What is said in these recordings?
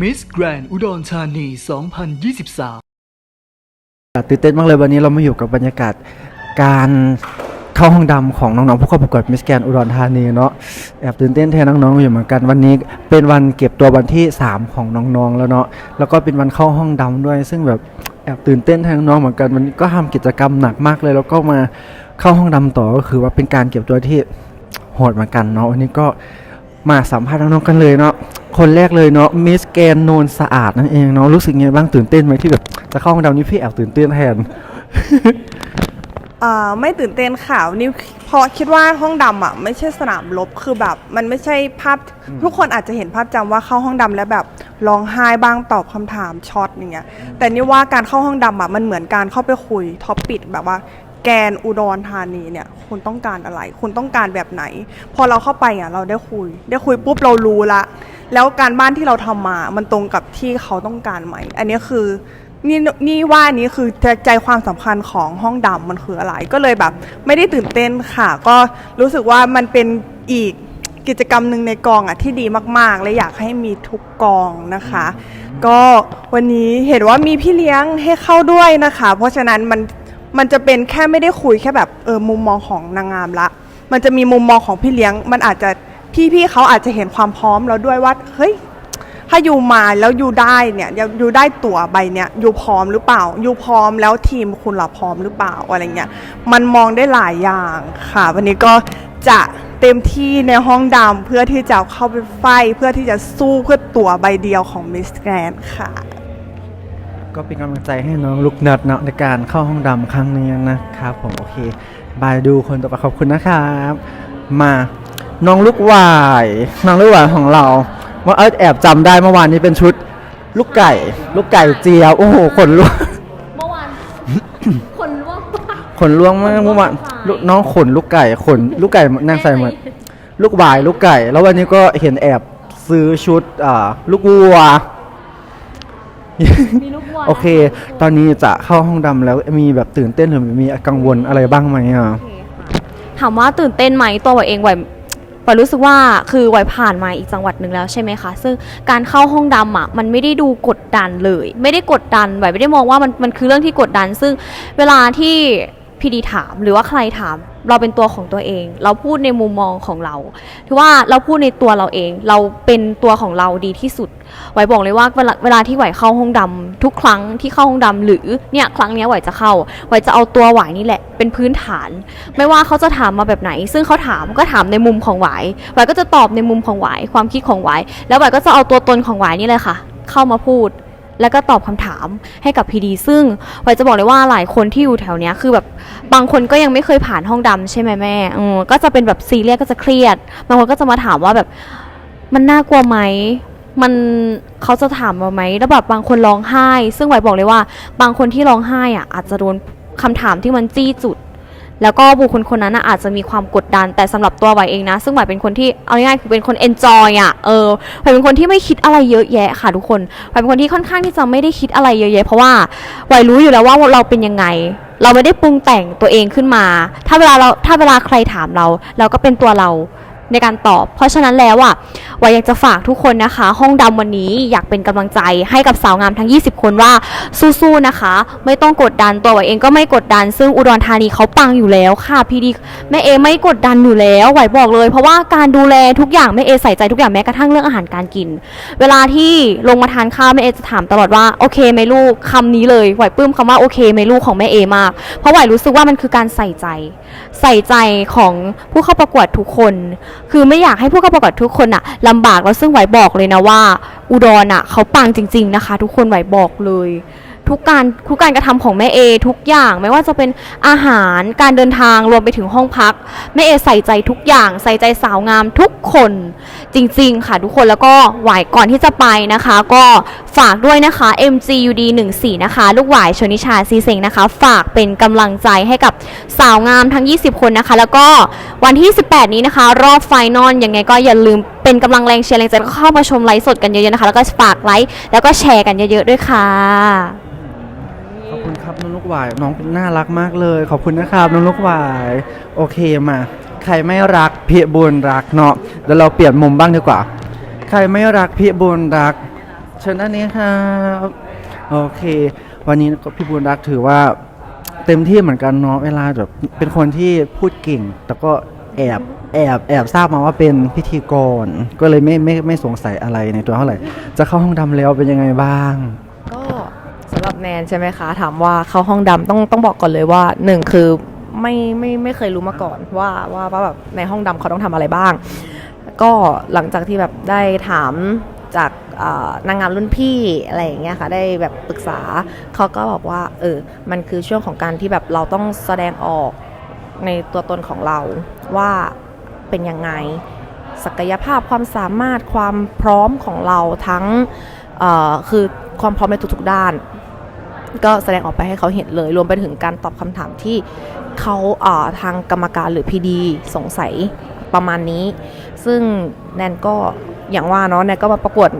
มิสแกรนอุดรธานี 2023 ตื่นเต้นมากเลยวันนี้เรามาอยู่กับบรรยากาศการเข้าห้องดำของน้องๆผู้เข้าประกวดมิสแกรนอุดรธานีเนาะแอบตื่นเต้นแทนน้องๆอยู่เหมือนกันวันนี้เป็นวันเก็บตัววันที่ 3 ของน้องๆแล้วเนาะแล้วก็เป็นวันเข้าห้องดำด้วย ซึ่งแบบแอบตื่นเต้นแทนน้องๆเหมือนกันวันนี้ก็ทำกิจกรรมหนักมากเลย แล้วก็มาเข้าห้องดำต่อก็คือว่าเป็นการเก็บตัวที่โหดเหมือนกันเนาะวันนี้ก็ มาสัมภาษณ์น้องๆกันเลยเนาะคนแรกเลยเนาะมิสแกนโนนสะอาดนั่นเองเนาะรู้สึกไงบ้างตื่นเต้นไหมที่แบบจะเข้าห้องดำนี่พี่แอบตื่นเต้นแทนอ่าไม่ตื่นเต้นค่ะนี่เพราะคิดว่าห้องดำอะไม่ใช่สนามรบคือแบบมันไม่ใช่ภาพทุกคนอาจจะเห็นภาพจำว่าเข้าห้องดำแล้วแบบร้องไห้บ้างตอบคำถามช็อตอย่างเงี้ยแต่นี่ว่าการเข้าห้องดำอะมันเหมือนการเข้าไปคุยท็อปปิดแบบว่า แกนอุดรธานีเนี่ยคุณต้องการอะไร คุณต้องการแบบไหน พอเราเข้าไปอะเราได้คุย ได้คุยปุ๊บเรารู้ละ แล้วการบ้านที่เราทำมา มันตรงกับที่เขาต้องการไหม อันนี้คือนี่นี่ว่าอันนี้คือใจใจความสำคัญของห้องดำมันคืออะไร ก็เลยแบบ ไม่ได้ตื่นเต้นค่ะ ก็รู้สึกว่ามันเป็นอีกกิจกรรมหนึ่งในกองอะที่ดีมาก ๆ และอยากให้มีทุกกองนะคะ ก็วันนี้เห็นว่ามีพี่เลี้ยงให้เข้าด้วยนะคะ เพราะฉะนั้นมัน มันจะเป็นแค่ไม่ได้คุยแค่แบบเออมุมมองของนางงามละ มันจะมีมุมมองของพี่เลี้ยง มันอาจจะพี่ๆเขาอาจจะเห็นความพร้อมเราด้วยว่าเฮ้ยถ้าอยู่มาแล้วอยู่ได้เนี่ยอยู่ได้ตั๋วใบเนี่ยอยู่พร้อมหรือเปล่า อยู่พร้อมแล้วทีมคุณหล่ะพร้อมหรือเปล่าอะไรเงี้ยมันมองได้หลายอย่างค่ะ วันนี้ก็จะเต็มที่ในห้องดำเพื่อที่จะเข้าไปไฟเพื่อที่จะสู้เพื่อตั๋วใบเดียวของมิสแกรนค่ะ ก็เป็นกำลังใจให้น้องลูกเนิร์ดเนาะในการเข้าห้องดำครั้งนี้นะครับผมโอเคบายดูคนต่อไปขอบคุณนะครับ มาน้องลูกหวายน้องลูกหวายของเราว่าเออแอบจำได้เมื่อวานนี้เป็นชุด ลูกไก่ ลูกไก่เจียวโอ้โหขนลุกเมื่อวานคนร่วงมากขนล่วงมากเมื่อวานลูกน้องขนลูกไก่ขนลูกไก่นางใส่เหมือนลูกหวายลูกไก่ แล้ววันนี้ก็เห็นแอบซื้อชุดอ่าลูกวัว มีลูกวัวโอเค ตอนนี้จะเข้าห้องดำแล้วมีแบบตื่นเต้นหรือมีกังวลอะไรบ้างไหมอะ ถามว่าตื่นเต้นไหมตัวไหวเองไหวไหวรู้สึกว่าคือไหวผ่านมาอีกจังหวัดหนึ่งแล้วใช่ไหมคะ ซึ่งการเข้าห้องดำอะมันไม่ได้ดูกดดันเลย ไม่ได้กดดันไหวไม่ได้มองว่ามันมันคือเรื่องที่กดดัน ซึ่งเวลาที่พีดีถามหรือว่าใครถาม เราเป็นตัวของตัวเอง เราพูดในมุมมองของเราถือว่าเราพูดในตัวเราเอง เราเป็นตัวของเราดีที่สุดไหวบอกเลยว่าเวลาเวลาที่ไหวเข้าห้องดำทุกครั้งที่เข้าห้องดำหรือเนี่ยครั้งนี้ไหวจะเข้าไหวจะเอาตัวไหวนี่แหละ เป็นพื้นฐาน ไม่ว่าเขาจะถามมาแบบไหน ซึ่งเขาถามก็ถามในมุมของไหวไหวก็จะตอบในมุมของไหวความคิดของไหวแล้วไหวก็จะเอาตัวตนของไหวนี่เลยค่ะ เข้ามาพูด แล้วก็ตอบคำถามให้กับพีดีซึ่งไวจะบอกเลยว่าหลายคนที่อยู่แถวเนี้ยคือแบบบางคนก็ยังไม่เคยผ่านห้องดำใช่ไหมแม่อืมก็จะเป็นแบบซีเรียสก็จะเครียดบางคนก็จะมาถามว่าแบบมันน่ากลัวไหมมันเขาจะถามเราไหมแล้วแบบบางคนร้องไห้ ซึ่งไวบอกเลยว่า บางคนที่ร้องไห้อะอาจจะโดนคำถามที่มันจี้จุด แล้วก็บุคคลคนนั้นอาจจะมีความกดดัน แต่สำหรับตัวไหวเองนะ ซึ่งไหวเป็นคนที่เอาง่ายๆคือเป็นคนเอนจอยอะเออไหวเป็นคนที่ไม่คิดอะไรเยอะแยะค่ะทุกคนไหวเป็นคนที่ค่อนข้างที่จะไม่ได้คิดอะไรเยอะแยะเพราะว่าไหวรู้อยู่แล้วว่าเราเป็นยังไง เราไม่ได้ปรุงแต่งตัวเองขึ้นมา ถ้าเวลาเราถ้าเวลาใครถามเรา เราก็เป็นตัวเรา ในการตอบ เพราะฉะนั้นแล้วอะวายอยากจะฝากทุกคนนะคะ ห้องดำวันนี้อยากเป็นกำลังใจให้กับสาวงามทั้ง 20 คนว่าสู้ๆนะคะ ไม่ต้องกดดันตัววายเองก็ไม่กดดัน ซึ่งอุดรธานีเขาปังอยู่แล้วค่ะพี่ดีแม่เอไม่กดดันอยู่แล้วไหวบอกเลย เพราะว่าการดูแลทุกอย่างแม่เอใส่ใจทุกอย่างแม้กระทั่งเรื่องอาหารการกิน เวลาที่ลงมาทานข้าวแม่เอจะถามตลอดว่าโอเคไหมลูกคำนี้เลยไหวปลื้มคำว่าโอเคไหมลูกของแม่เอมาก เพราะไหวรู้สึกว่ามันคือการใส่ใจ ใส่ใจของผู้เข้าประกวดทุกคนคือไม่อยากให้ผู้เข้าประกวดทุกคนอะลำบากแล้วซึ่งไหวบอกเลยนะว่า อุดรอะเขาปังจริง ๆนะคะ ทุกคนไหวบอกเลย ทุกการทุกการกระทำของแม่เอทุกอย่างไม่ว่าจะเป็นอาหารการเดินทางรวมไปถึงห้องพักแม่เอใส่ใจทุกอย่างใส่ใจสาวงามทุกคนจริงๆ ค่ะทุกคนแล้วก็หวายก่อนที่จะไปนะคะ ก็ฝากด้วยนะคะ MGUD 14นะคะ ลูกหวายชนิชาซีเซงนะคะ ฝากเป็นกำลังใจให้กับสาวงามทั้ง 20 คนนะคะ แล้วก็วันที่ 18 นี้นะคะ รอบไฟนอลยังไงก็อย่าลืมเป็นกำลังแรงเชียร์แรงใจแล้วก็เข้ามาชมไลฟ์สดกันเยอะๆนะคะ แล้วก็ฝากไลค์แล้วก็แชร์กันเยอะๆด้วยค่ะ ขอบคุณครับน้องลูกหวายน้องน่ารักมากเลย ขอบคุณนะครับน้องลูกหวายโอเคมา ใครไม่รักพี่บุญรักเนาะเดี๋ยวเราเปลี่ยนมุมบ้างดีกว่า ใครไม่รักพี่บุญรัก เชิญด้านนี้ครับโอเค วันนี้พี่บุญรักถือว่าเต็มที่เหมือนกันเนาะเวลาแบบเป็นคนที่พูดเก่ง แต่ก็แอบแอบแอบทราบมาว่าเป็นพิธีกร ก็เลยไม่ไม่ไม่สงสัยอะไรในตัวเท่าไหร่ จะเข้าห้องดำแล้วเป็นยังไงบ้าง ก็ สำหรับแนนใช่ไหมคะ ถามว่าเข้าห้องดำต้องต้องบอกก่อนเลยว่าหนึ่งคือไม่ไม่ไม่เคยรู้มาก่อนว่าว่าว่าแบบในห้องดำเขาต้องทำอะไรบ้าง ก็หลังจากที่แบบได้ถามจากอ่านางงามรุ่นพี่อะไรอย่างเงี้ยค่ะได้แบบปรึกษาเขาก็บอกว่าเออมันคือช่วงของการที่แบบเราต้องแสดงออกในตัวตนของเราว่าเป็นยังไง ศักยภาพความสามารถความพร้อมของเราทั้ง คือความพร้อมในทุกๆด้าน ก็แสดงออกไปให้เขาเห็นเลย รวมไปถึงการตอบคำถามที่เขาทางกรรมการหรือพีดีสงสัยประมาณนี้ ซึ่งแนนก็อย่างว่าเนาะแนนก็มาประกวด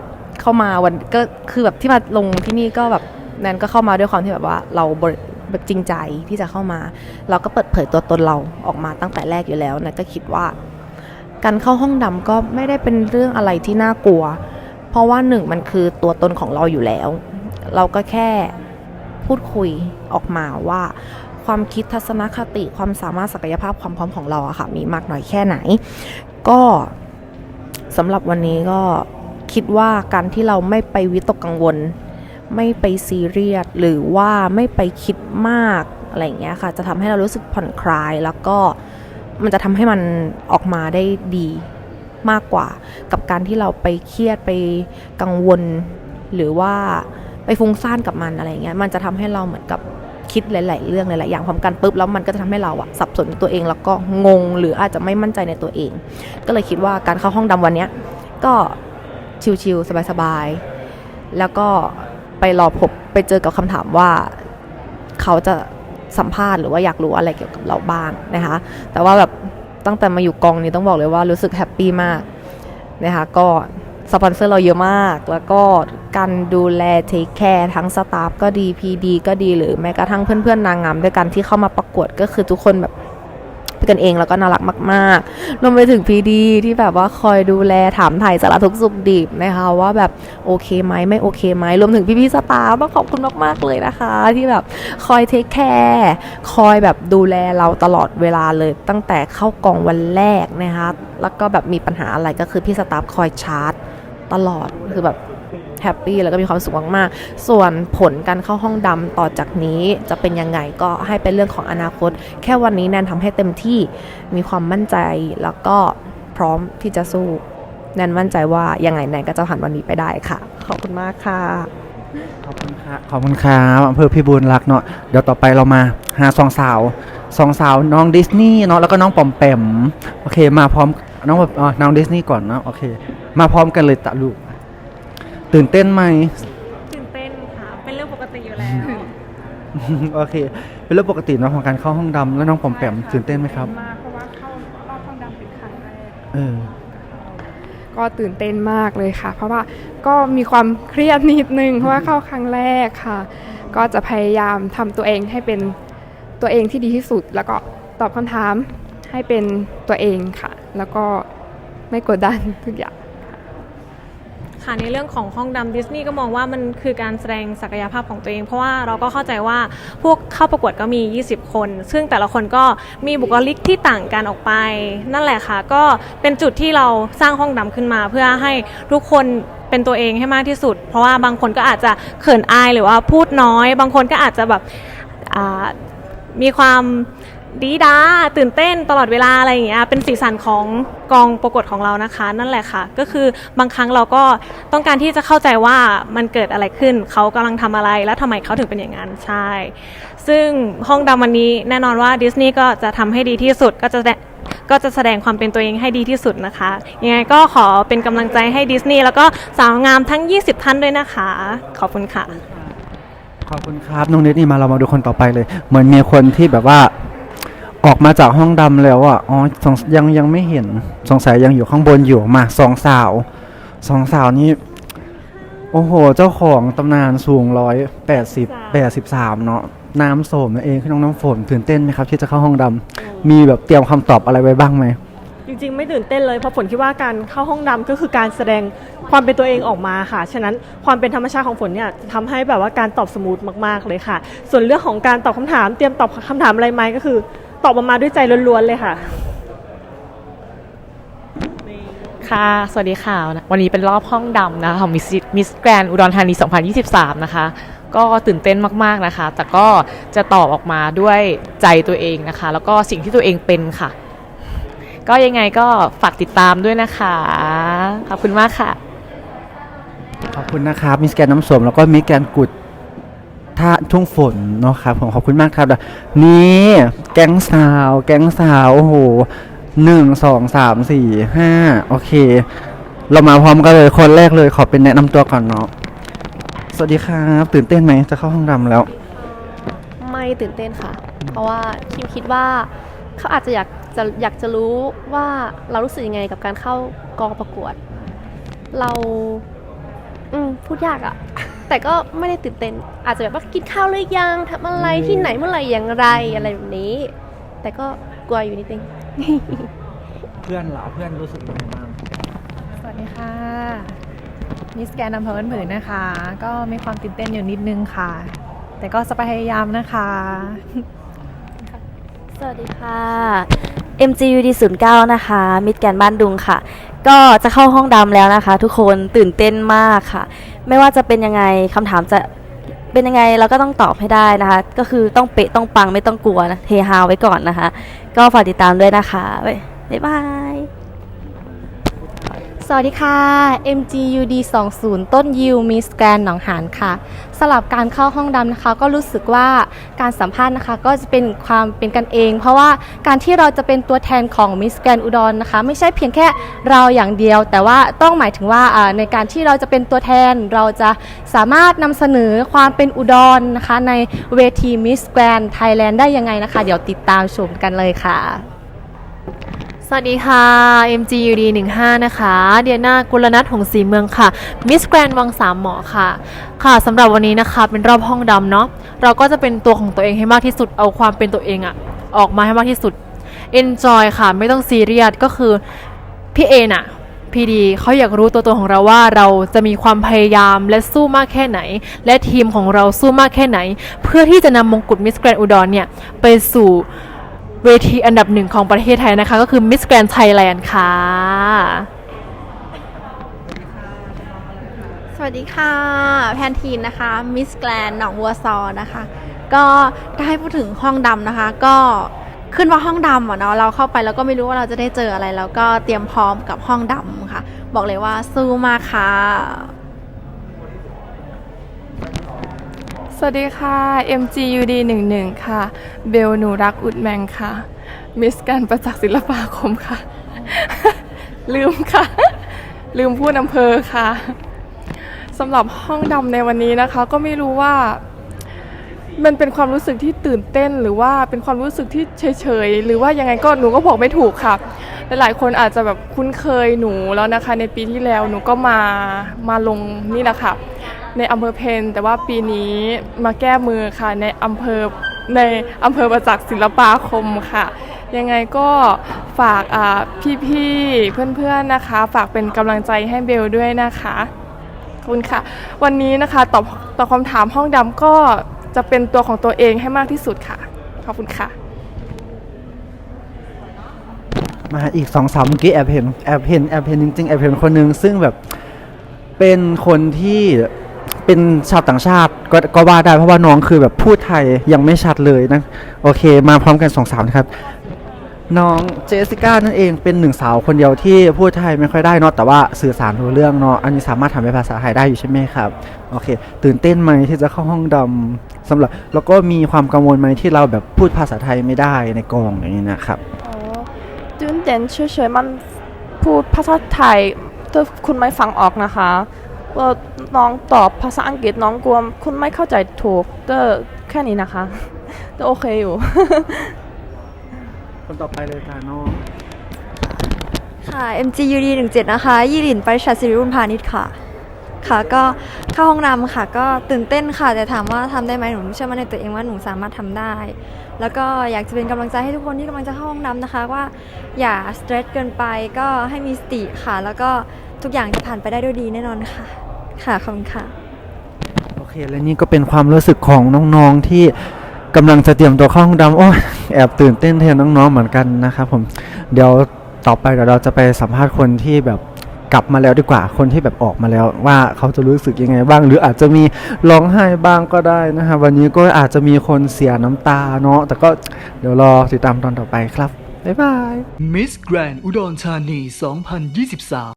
เข้ามาวันก็คือแบบที่มาลงที่นี่ก็แบบแนนก็เข้ามาด้วยความที่แบบว่าเราบริแบบจริงใจที่จะเข้ามา เราก็เปิดเผยตัวตนเราออกมาตั้งแต่แรกอยู่แล้วแนนก็คิดว่า การเข้าห้องดำก็ไม่ได้เป็นเรื่องอะไรที่น่ากลัว ราะว่าหนึ่งมันคือตัวตนของเราอยู่แล้ว เราก็แค่พูดคุยออกมาว่า ความคิดทัศนคติความสามารถศักยภาพความพร้อมของเราอะค่ะมีมากน้อยแค่ไหน ก็สำหรับวันนี้ก็คิดว่าการที่เราไม่ไปวิตกกังวล ไม่ไปซีเรียสหรือว่าไม่ไปคิดมากอะไรอย่างเงี้ยค่ะ จะทำให้เรารู้สึกผ่อนคลายแล้วก็มันจะทำให้มันออกมาได้ดี มากกว่า กับการที่เราไปเครียดไปกังวล หรือว่าไปฟุ้งซ่านกับมันอะไรเงี้ยมันจะทำให้เราเหมือนกับคิดหลาย ๆ เรื่องหลายๆอย่างพร้อมกันปุ๊บแล้วมันก็จะทำให้เราอะสับสนในตัวเองแล้วก็งง หรืออาจจะไม่มั่นใจในตัวเอง ก็เลยคิดว่าการเข้าห้องดำวันเนี้ยก็ชิลๆสบายๆแล้วก็ไปรอพบไปเจอกับคำถามว่าเขาจะสัมภาษณ์หรือว่าอยากรู้อะไรเกี่ยวกับเราบ้างนะคะ แต่ว่าแบบ ตั้งแต่มาอยู่กองนี้ต้องบอกเลยว่ารู้สึกแฮปปี้มากนะคะก็สปอนเซอร์เราเยอะมาก แล้วก็การดูแลเทคแคร์ทั้งสตาฟก็ดีพีดีก็ดีหรือแม้กระทั่งเพื่อนๆนางงามด้วยกันที่เข้ามาประกวดก็คือทุกคนแบบ กันเองแล้วก็น่ารักมากๆรวมไปถึงพีดีที่แบบว่าคอยดูแลถามถ่ายสารทุกสุขดิบนะคะว่าแบบโอเคไหมไม่โอเคไหมรวมถึงพี่ๆสตาฟต้องขอบคุณมากๆเลยนะคะ ที่แบบคอยเทคแคร์คอยแบบดูแลเราตลอดเวลาเลยตั้งแต่เข้ากองวันแรกนะคะแล้วก็แบบมีปัญหาอะไรก็คือพี่สตาฟคอยชาร์จตลอดคือแบบ แฮปปี้แล้วก็มีความสุขมากๆ ส่วนผลการเข้าห้องดำต่อจากนี้จะเป็นยังไงก็ให้เป็นเรื่องของอนาคต แค่วันนี้แนนทำให้เต็มที่มีความมั่นใจแล้วก็พร้อมที่จะสู้ แนนมั่นใจว่ายังไงแนนก็จะผ่านวันนี้ไปได้ค่ะ ขอบคุณมากค่ะ ขอบคุณครับขอบคุณครับอำเภอพิบูลรักเนาะเดี๋ยวต่อไปเรามาหาสองสาวสองสาวน้องดิสนีย์เนาะแล้วก็น้องปอมแปมโอเค มาพร้อมน้องอ๋อน้องดิสนีย์ก่อนเนาะโอเค มาพร้อมกันเลยตะลูก ตื่นเต้นไหม ตื่นเต้นค่ะ เป็นเรื่องปกติอยู่แล้ว โอเค เป็นเรื่องปกติเนาะของการเข้าห้องดำแล้วน้องปอมแปมตื่นเต้นไหมครับ มากเพราะว่าเข้ารอบห้องดำเป็นครั้งแรกเออ ก็ตื่นเต้นมากเลยค่ะ เพราะว่าก็มีความเครียดนิดนึงเพราะว่าเข้าครั้งแรกค่ะ ก็จะพยายามทำตัวเองให้เป็นตัวเองที่ดีที่สุด แล้วก็ตอบคำถามให้เป็นตัวเองค่ะ แล้วก็ไม่กดดันทุกอย่าง ค่ะในเรื่องของห้องดำดิสนีย์ก็มองว่ามันคือการแสดงศักยภาพของตัวเอง เพราะว่าเราก็เข้าใจว่าพวกเข้าประกวดก็มี 20 คน ซึ่งแต่ละคนก็มีบุคลิกที่ต่างกันออกไป นั่นแหละค่ะ ก็เป็นจุดที่เราสร้างห้องดำขึ้นมา เพื่อให้ทุกคนเป็นตัวเองให้มากที่สุด เพราะว่าบางคนก็อาจจะเขินอายหรือว่าพูดน้อย บางคนก็อาจจะแบบมีความ ดีดาตื่นเต้นตลอดเวลาอะไรอย่างเงี้ยเป็นสีสันของกองประกวดของเรานะคะ นั่นแหละค่ะ ก็คือบางครั้งเราก็ต้องการที่จะเข้าใจว่ามันเกิดอะไรขึ้น เขากำลังทำอะไรและทำไมเขาถึงเป็นอย่างนั้นใช่ ซึ่งห้องดำวันนี้แน่นอนว่าดิสนีย์ก็จะทำให้ดีที่สุดก็จะแสดงก็จะแสดงความเป็นตัวเองให้ดีที่สุดนะคะ ยังไงก็ขอเป็นกำลังใจให้ดิสนีย์แล้วก็สาวงามทั้ง 20 ท่านด้วยนะคะ ขอบคุณค่ะ ขอบคุณครับ น้องเนทนี่มาเรามาดูคนต่อไปเลย เหมือนมีคนที่แบบว่า ออกมาจากห้องดำแล้วอะ อ๋อสงยังยังไม่เห็น สงสัยยังอยู่ข้างบนอยู่ มาสองสาว สองสาวนี้ โอ้โห เจ้าของตำนานสูงร้อยแปดสิบแปดสิบสามเนาะ น้ำโสมนั่นเองคือน้องน้ำฝนตื่นเต้นไหมครับ ที่จะเข้าห้องดำ มีแบบเตรียมคำตอบอะไรไว้บ้างไหม จริงๆ ไม่ตื่นเต้นเลยเพราะฝนคิดว่าการเข้าห้องดำก็คือการแสดงความเป็นตัวเองออกมาค่ะ ฉะนั้นความเป็นธรรมชาติของฝนเนี่ยทำให้แบบว่าการตอบสมูทมากๆเลยค่ะ ส่วนเรื่องของการตอบคำถาม เตรียมตอบคำถามอะไรไหมก็คือ ตอบออกมาด้วยใจล้วนๆเลยค่ะ ค่ะ สวัสดีค่ะ วันนี้เป็นรอบห้องดำนะคะของมิสแกรนอุดรธานี 2023 นะคะ ก็ตื่นเต้นมากๆนะคะ แต่ก็จะตอบออกมาด้วยใจตัวเองนะคะ แล้วก็สิ่งที่ตัวเองเป็นค่ะ ก็ยังไงก็ฝากติดตามด้วยนะคะ ขอบคุณมากค่ะ ขอบคุณนะครับมิสแกนน้ำสมแล้วก็มิสแกนกุด ท่าทุ่งฝนเนาะครับผมขอบคุณมากครับนี่แก๊งสาว แก๊งสาวโอ้โหหนึ่งสองสามสี่ห้าโอเค เรามาพร้อมกันเลยคนแรกเลยขอเป็นแนะนำตัวก่อนเนาะสวัสดีครับตื่นเต้นไหมจะเข้าห้องดำแล้ว ไม่ตื่นเต้นค่ะ เพราะว่าคิมคิดว่าเขาอาจจะอยากจะอยากจะรู้ว่าเรารู้สึกยังไงกับการเข้ากองประกวด เรา อืมพูดยากอะ แต่ก็ไม่ได้ตื่นเต้น อาจจะแบบว่ากินข้าวหรือยังทำอะไรที่ไหนเมื่อไหร่อย่างไรอะไรแบบนี้ แต่ก็กลัวอยู่นิดนึง เพื่อนเหรอเพื่อนรู้สึกยังไงบ้างสวัสดีค่ะ มิสแกนอำเภอบ้านผือนะคะ ก็มีความตื่นเต้นอยู่นิดนึงค่ะ แต่ก็จะพยายามนะคะ สวัสดีค่ะ MGUD 09นะคะ มิดแกนบ้านดุงค่ะ ก็จะเข้าห้องดำแล้วนะคะ ทุกคนตื่นเต้นมากค่ะ ไม่ว่าจะเป็นยังไงคำถามจะเป็นยังไงเราก็ต้องตอบให้ได้นะคะ ก็คือต้องเป๊ะต้องปังไม่ต้องกลัวนะเทฮาไว้ก่อนนะคะ ก็ฝากติดตามด้วยนะคะบ๊ายบาย สวัสดีค่ะ MGUD 20ต้นยิวมิสแกรนหนองหานค่ะสำหรับการเข้าห้องดำนะคะ ก็รู้สึกว่าการสัมภาษณ์นะคะ ก็จะเป็นความเป็นกันเอง เพราะว่าการที่เราจะเป็นตัวแทนของมิสแกรนอุดรนะคะ ไม่ใช่เพียงแค่เราอย่างเดียว แต่ว่าต้องหมายถึงว่าในการที่เราจะเป็นตัวแทนเราจะสามารถนำเสนอความเป็นอุดรนะคะ ในเวทีมิสแกรนไทยแลนด์ได้ยังไงนะคะ เดี๋ยวติดตามชมกันเลยค่ะ สวัสดีค่ะ MGUD 15นะคะ เดียนากุลนัทหงศรีเมืองค่ะ มิสแกรนวังสามหมอค่ะ ค่ะสำหรับวันนี้นะคะเป็นรอบห้องดำเนาะ เราก็จะเป็นตัวของตัวเองให้มากที่สุด เอาความเป็นตัวเองอะออกมาให้มากที่สุด Enjoy ค่ะ ไม่ต้องซีเรียส ก็คือพี่เอน่ะพีดีเขาอยากรู้ตัวตนของเราว่าเราจะมีความพยายามและสู้มากแค่ไหน และทีมของเราสู้มากแค่ไหน เพื่อที่จะนำมงกุฎมิสแกรนอุดรเนี่ยไปสู่ เวทีอันดับหนึ่งของประเทศไทยนะคะ ก็คือ Miss Grand Thailand ค่ะ สวัสดีค่ะ แพนทีนนะคะ มิสแกลนหนองวัวซอนะคะ ก็ถ้าให้พูดถึงห้องดำนะคะ ก็ขึ้นว่าห้องดำอะเนาะเราเข้าไปแล้วก็ไม่รู้ว่าเราจะได้เจออะไร แล้วก็เตรียมพร้อมกับห้องดำค่ะ บอกเลยว่าสู้มากค่ะ สวัสดีค่ะ MGUD 11ค่ะ เบลหนูรักอุดแมงค่ะ มิสแกนประจักษ์ศิลปาคมค่ะ ลืมค่ะ ลืมพูดอำเภอค่ะสำหรับห้องดำในวันนี้นะคะ ก็ไม่รู้ว่า มันเป็นความรู้สึกที่ตื่นเต้นหรือว่าเป็นความรู้สึกที่เฉยๆ หรือว่ายังไงก็หนูก็บอกไม่ถูกค่ะ หลายๆ คนอาจจะแบบคุ้นเคยหนูแล้วนะคะ ในปีที่แล้วหนูก็มามาลงนี่แหละค่ะ ในอำเภอเพนแต่ว่าปีนี้มาแก้มือค่ะในอำเภอในอำเภอประจักษ์ศิลปาคมค่ะ ยังไงก็ฝากพี่ๆเพื่อนๆนะคะ ฝากเป็นกำลังใจให้เบลด้วยนะคะขอบคุณค่ะ วันนี้นะคะตอบตอบคำถามห้องดำก็จะเป็นตัวของตัวเองให้มากที่สุดค่ะ ขอบคุณค่ะ มาอีกสองสามเมื่อกี้แอบเห็นแอบเห็นแอบเห็นจริงๆแอบเห็นคนหนึ่งซึ่งแบบเป็นคนที่ เป็นชาวต่างชาติก็ก็ว่าได้เพราะว่าน้องคือแบบพูดไทยยังไม่ชัดเลยนะโอเค มาพร้อมกันสองสาวนะครับ น้องเจสสิก้านั่นเองเป็นหนึ่งสาวคนเดียวที่พูดไทยไม่ค่อยได้เนาะแต่ว่าสื่อสารรู้เรื่องเนาะอันนี้สามารถทำเป็นภาษาไทยได้อยู่ใช่ไหมครับโอเค ตื่นเต้นไหมที่จะเข้าห้องดำสำหรับแล้วก็มีความกังวลไหมที่เราแบบพูดภาษาไทยไม่ได้ในกองอย่างนี้นะครับอ๋อตื่นเต้นเฉยๆมันพูดภาษาไทยถ้าคุณไม่ฟังออกนะคะ ว่าน้องตอบภาษาอังกฤษน้องกลัวคุณไม่เข้าใจถูกแต่แค่นี้นะคะแต่โอเคอยู่ คนต่อไปเลยค่ะน้องค่ะ MGUD 17นะคะ ยี่หลินไปชัดสิริรุ่นพาณิชย์ค่ะ ค่ะก็เข้าห้องน้ำค่ะ ก็ตื่นเต้นค่ะ แต่ถามว่าทำได้ไหมหนูเชื่อมั่นในตัวเองว่าหนูสามารถทำได้ แล้วก็อยากจะเป็นกำลังใจให้ทุกคนที่กำลังจะเข้าห้องน้ำนะคะว่าอย่าสเตรสเกินไปก็ให้มีสติค่ะ แล้วก็ทุกอย่างจะผ่านไปได้ด้วยดีแน่นอนค่ะ ค่ะขอบคุณค่ะโอเคและนี่ก็เป็นความรู้สึกของน้องๆที่กำลังจะเตรียมตัวเข้าห้องดำโอ้แอบตื่นเต้นแทนน้องๆเหมือนกันนะครับผมเดี๋ยวต่อไปเดี๋ยวเราจะไปสัมภาษณ์คนที่แบบ กลับมาแล้วดีกว่าคนที่แบบออกมาแล้วว่าเขาจะรู้สึกยังไงบ้าง หรืออาจจะมีร้องไห้บ้างก็ได้นะฮะวันนี้ก็อาจจะมีคนเสียน้ำตาเนาะแต่ก็เดี๋ยวรอติดตามตอนต่อไปครับบ๊ายบาย Miss Grand อุดรธานี 2023